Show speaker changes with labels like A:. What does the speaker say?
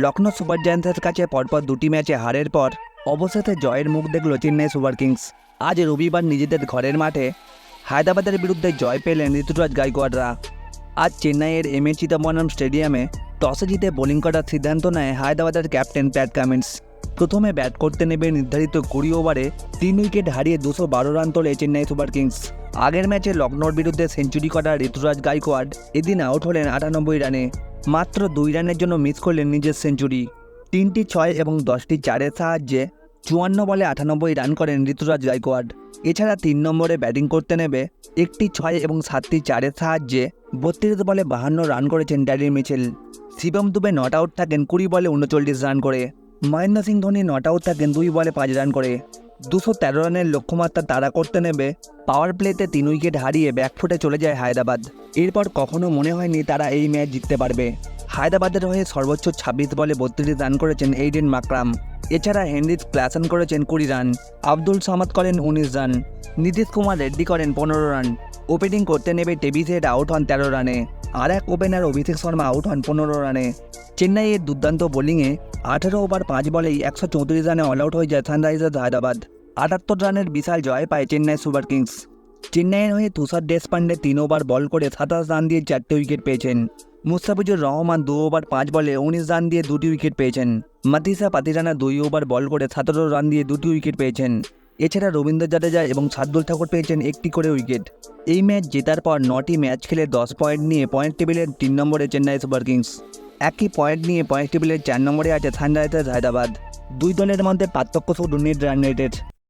A: Lucknow super জায়ান্টসের কাছে পরপর দুটি ম্যাচে হারের পর অবশেষে জয়ের মুখ দেখল চেন্নাই সুপার কিংস। আজ রবিবার নিজেদের ঘরের মাঠে হায়দ্রাবাদের বিরুদ্ধে জয় পেলেন ঋতুরাজ গাইকোয়াড়রা। আজ চেন্নাইয়ের এম এ চিদম্বরম স্টেডিয়ামে টসে জিতে বোলিং করার সিদ্ধান্ত নেয় হায়দ্রাবাদের ক্যাপ্টেন প্যাট কামিন্স। প্রথমে ব্যাট করতে নেবে নির্ধারিত কুড়ি ওভারে তিন উইকেট হারিয়ে দুশো বারো রান তোলে চেন্নাই সুপার কিংস। আগের ম্যাচে লখনৌর বিরুদ্ধে সেঞ্চুরি করা ঋতুরাজ গাইকোয়াড এদিন আউট হলেন আটানব্বই রানে। মাত্র দুই রানের জন্য মিস করলেন নিজের সেঞ্চুরি। তিনটি ছয় এবং দশটি চারের সাহায্যে চুয়ান্ন বলে আটানব্বই রান করেন ঋতুরাজ গাইকোয়াড এছাড়া তিন নম্বরে ব্যাটিং করতে নেবে একটি ছয় এবং সাতটি চারের সাহায্যে বত্রিশ বলে বাহান্ন রান করেছেন Daryl Mitchell. Shivam Dube not out থাকেন কুড়ি বলে উনচল্লিশ রান করে। মহেন্দ্র সিং ধোনি নট আউট থাকেন দুই বলে পাঁচ রান করে। দুশো তেরো রানের লক্ষ্যমাত্রা তাড়া করতে নেবে। পাওয়ার প্লেতে তিন উইকেট হারিয়ে ব্যাকফুটে চলে যায় হায়দ্রাবাদ। এরপর কখনো মনে হয়নি তারা এই ম্যাচ জিততে পারবে। হায়দ্রাবাদের হয়ে সর্বোচ্চ ছাব্বিশ বলে বত্রিশ রান করেছেন এইডেন মাকরাম। এছাড়া হেনরিচ ক্লাসন করেছেন কুড়ি রান। আব্দুল সামাদ করেন উনিশ রান। নীতিশ কুমার রেড্ডি করেন পনেরো রান। ওপেনিং করতে নেবে টেবিসেড আউট হন তেরো রানে। আর এক ওপেনার অভিষেক শর্মা আউট হন পনেরো রানে। চেন্নাইয়ের দুর্দান্ত বোলিংয়ে আঠেরো ওভার পাঁচ বলেই একশো চৌত্রিশ রানে অল আউট হয়ে যায় সানরাইজার্স হায়দ্রাবাদ। আটাত্তর রানের বিশাল জয় পায় চেন্নাই সুপার কিংস। চেন্নাইয়ের হয়ে তুষার দেশপান্ডে তিন ওভার বল করে সাতাশ রান দিয়ে চারটে উইকেট পেয়েছেন। মুস্তাফিজুর রহমান দু ওভার পাঁচ বলে উনিশ রান দিয়ে দুটি উইকেট পেয়েছেন। মাতিসা পাতিরানা দুই ওভার বল করে সতেরো রান দিয়ে দুটি উইকেট পেয়েছেন। এছাড়া রবীন্দ্র জাদেজা এবং সাদ্দুল ঠাকুর পেয়েছেন একটি করে উইকেট। এই ম্যাচ জেতার পর নটি ম্যাচ খেলে দশ পয়েন্ট নিয়ে পয়েন্ট টেবিলের তিন নম্বরে চেন্নাই সুপার কিংস। একই পয়েন্ট নিয়ে পয়েন্ট টেবিলের চার নম্বরে আছে সানরাইজার্স হায়দ্রাবাদ। দুই দলের মধ্যে পার্থক্য শুধু নেট রান রেটের